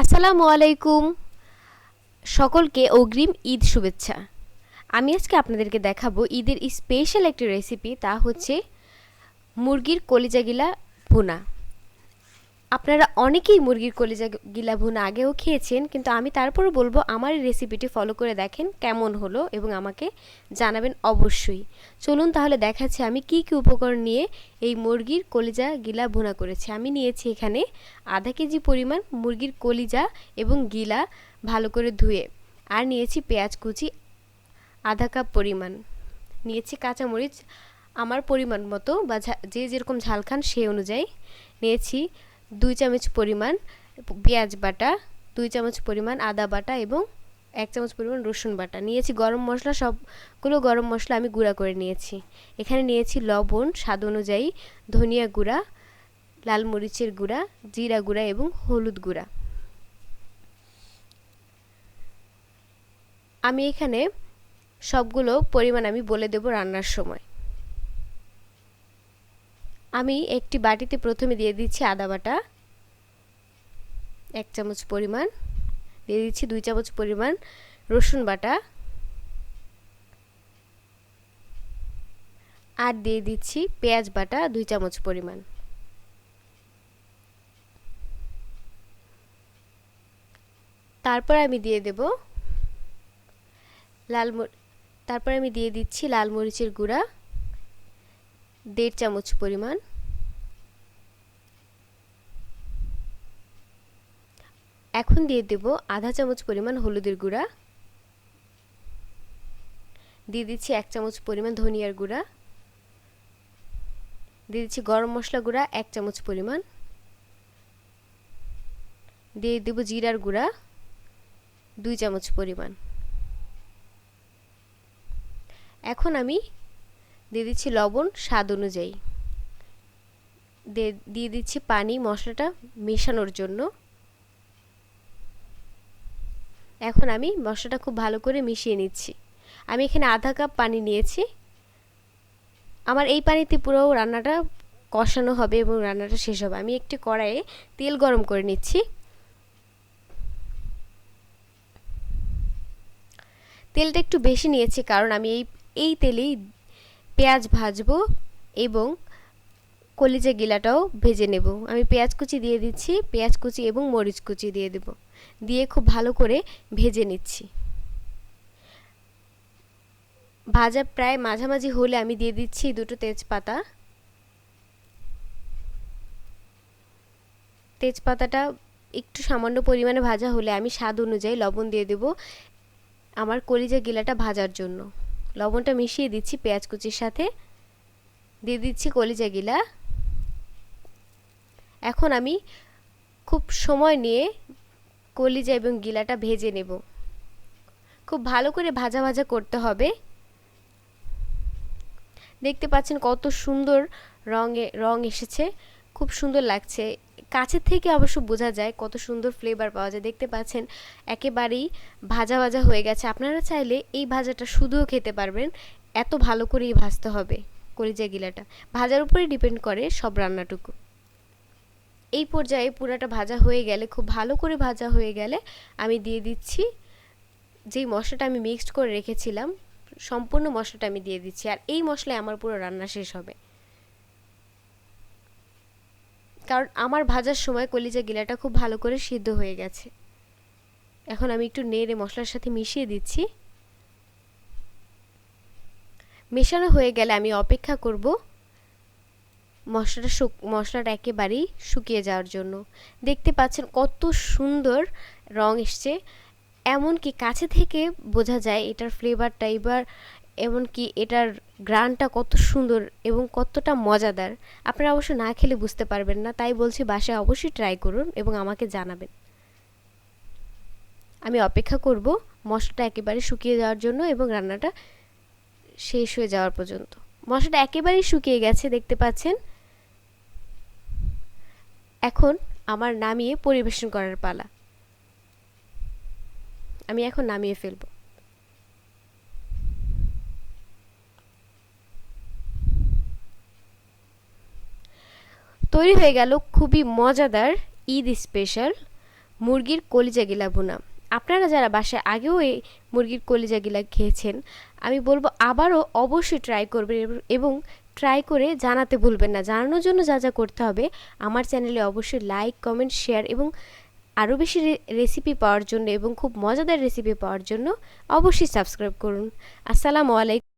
আসসালামু আলাইকুম। সকলকে অগ্রিম ঈদ শুভেচ্ছা। আমি আজকে আপনাদেরকে দেখাবো ঈদের স্পেশাল একটি রেসিপি, তা হচ্ছে মুরগির কলিজাগিলা ভুনা। আপনারা অনেকেই মুরগির কলিজা গিলা ভুনা আগেও খেয়েছেন, কিন্তু আমি তারপরও বলব আমার রেসিপিটি ফলো করে দেখেন কেমন হলো এবং আমাকে জানাবেন অবশ্যই। চলুন তাহলে দেখাচ্ছি আমি কি কি উপকরণ নিয়ে এই মুরগির কলিজা গিলা ভুনা করেছি। আমি নিয়েছি এখানে আধা কেজি পরিমাণ মুরগির কলিজা এবং গিলা ভালো করে ধুয়ে, আর নিয়েছি পেঁয়াজ কুচি আধা কাপ পরিমাণ। নিয়েছি কাঁচামরিচ, আমার পরিমাণ মতো বা যে যেরকম ঝাল খান সেই অনুযায়ী। নিয়েছি দুই চামচ পরিমাণ পেঁয়াজ বাটা, দুই চামচ পরিমাণ আদা বাটা এবং এক চামচ পরিমাণ রসুন বাটা। নিয়েছি গরম মশলা, সবগুলো গরম মশলা আমি গুঁড়া করে নিয়েছি। এখানে নিয়েছি লবণ, স্বাদ অনুযায়ী ধনিয়া গুঁড়া, লাল মরিচের গুঁড়া, জিরা গুঁড়া এবং হলুদ গুঁড়া। আমি এখানে সবগুলো পরিমাণ আমি বলে দেব রান্নার সময়। আমি একটি বাটিতে প্রথমে দিয়ে দিচ্ছি আদা বাটা, এক চামচ পরিমাণ। দিয়ে দিচ্ছি দুই চামচ পরিমাণ রসুন বাটা। আর দিয়ে দিচ্ছি পেঁয়াজ বাটা দুই চামচ পরিমাণ। তারপর আমি দিয়ে দেব লাল তারপর আমি দিয়ে দিচ্ছি লাল মরিচের গুঁড়া। দেড় চামচ পরিমাণ এখন দিয়ে দেব আধা চামচ পরিমাণ হলুদের গুঁড়া। দিয়ে দিচ্ছি এক চামচ পরিমাণ ধনিয়ার গুঁড়া। দিয়ে দিচ্ছি গরম মশলা গুঁড়া এক চামচ পরিমাণ। দিয়ে দেব জিরার গুঁড়া দুই চামচ পরিমাণ। এখন আমি দিয়ে দিচ্ছি লবণ, স্বাদ অনুযায়ী। দিয়ে দিচ্ছি পানি, মশলাটা মেশানোর জন্য। এখন আমি মশলাটা খুব ভালো করে মিশিয়ে নিচ্ছি। আমি এখানে আধা কাপ পানি নিয়েছি। আমার এই পানিতে পুরো রান্নাটা কষানো হবে এবং রান্নাটা শেষ হবে। আমি একটি কড়াইয়ে তেল গরম করে নিচ্ছি। তেলটা একটু বেশি নিয়েছি কারণ আমি এই এই তেলেই পেঁয়াজ ভাজবো এবং কলিজা গিলাটাও ভেজে নেব। আমি পেঁয়াজ কুচি দিয়ে দিচ্ছি, পেঁয়াজ কুচি এবং মরিচ কুচি দিয়ে দেব। দিয়ে খুব ভালো করে ভেজে নিচ্ছি। ভাজা প্রায় মাঝামাঝি হলে আমি দিয়ে দিচ্ছি দুটো তেজপাতা। তেজপাতাটা একটু সামান্য পরিমাণে ভাজা হলে আমি স্বাদ অনুযায়ী লবণ দিয়ে দেব আমার কলিজা গিলাটা ভাজার জন্য। লবণটা মিশিয়ে দিচ্ছি পেঁয়াজ কুচির সাথে। দিয়ে দিচ্ছি কলিজা গিলা। এখন আমি খুব সময় নিয়ে কলিজা এবং গিলাটা ভেজে নেব। খুব ভালো করে ভাজা ভাজা করতে হবে। দেখতে পাচ্ছেন কত সুন্দর রঙে, রং এসেছে। খুব সুন্দর লাগছে। কাছের থেকে অবশ্য বোঝা যায় কত সুন্দর ফ্লেভার পাওয়া যায়। দেখতে পাচ্ছেন, একেবারেই ভাজা ভাজা হয়ে গেছে। আপনারা চাইলে এই ভাজাটা শুধুও খেতে পারবেন। এত ভালো করেই ভাজতে হবে কলিজা গিলাটা। ভাজার উপরে ডিপেন্ড করে সব রান্নাটুকু। এই পর্যায়ে পুরাটা ভাজা হয়ে গেলে, খুব ভালো করে ভাজা হয়ে গেলে আমি দিয়ে দিচ্ছি যেই মশলাটা আমি মিক্সড করে রেখেছিলাম, সম্পূর্ণ মশলাটা আমি দিয়ে দিচ্ছি। আর এই মশলায় আমার পুরো রান্না শেষ হবে। কারণ আমার ভাজার সময় কলিজা গিলাটা খুব ভালো করে সিদ্ধ হয়ে গেছে। এখন আমি একটু নেড়ে মশলার সাথে মিশিয়ে দিচ্ছি। মেশানো হয়ে গেলে আমি অপেক্ষা করব মশলাটা শুক মশলাটা একেবারেই শুকিয়ে যাওয়ার জন্য। দেখতে পাচ্ছেন কত সুন্দর রং এসছে। এমনকি কাছে থেকে বোঝা যায় এটার ফ্লেভারটা এবার, এমনকি এটার গ্রানটা কত সুন্দর এবং কতটা মজাদার। আপনারা অবশ্য না খেলে বুঝতে পারবেন না, তাই বলছি বাসায় অবশ্যই ট্রাই করুন এবং আমাকে জানাবেন। আমি অপেক্ষা করব মশলাটা একেবারে শুকিয়ে যাওয়ার জন্য এবং রান্নাটা শেষ হয়ে যাওয়ার পর্যন্ত। মশলাটা একেবারেই শুকিয়ে গেছে, দেখতে পাচ্ছেন? এখন আমার নামিয়ে পরিবেশন করার পালা। আমি এখন নামিয়ে ফেলব। তৈরি হয়ে গেল খুবই মজাদার ঈদ স্পেশাল মুরগির কলিজা গিলা ভুনা। আপনারা যারা বাসায় আগেও এই মুরগির কলিজা গিলা খেয়েছেন, আমি বলব আবারও অবশ্যই ট্রাই করবেন এবং ট্রাই করে জানাতে ভুলবেন না। জানানোর জন্য যা যা করতে হবে, আমার চ্যানেলে অবশ্যই লাইক কমেন্ট শেয়ার এবং আরও বেশি রেসিপি পাওয়ার জন্য এবং খুব মজাদার রেসিপি পাওয়ার জন্য অবশ্যই সাবস্ক্রাইব করুন। আসসালামু আলাইকুম।